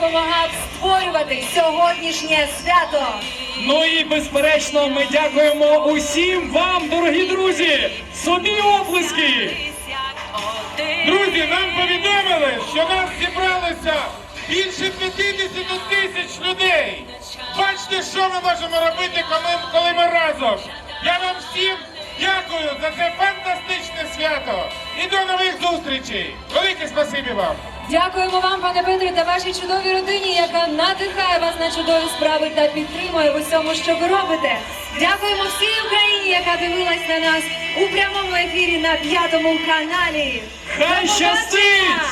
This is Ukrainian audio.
допомагав створювати сьогоднішнє свято. Ну і безперечно, ми дякуємо усім вам, дорогі друзі! Собі оплески! Друзі, нам повідомили, що нас зібралося більше 50 тисяч людей. Бачите, що ми можемо робити, коли, ми разом. Я вам всім дякую за це. І до нових зустрічей. Велике спасибі вам. Дякуємо вам, пане Петре, та вашій чудовій родині, яка надихає вас на чудові справи та підтримує в усьому, що ви робите. Дякуємо всій Україні, яка дивилась на нас у прямому ефірі на п'ятому каналі. Хай щастить!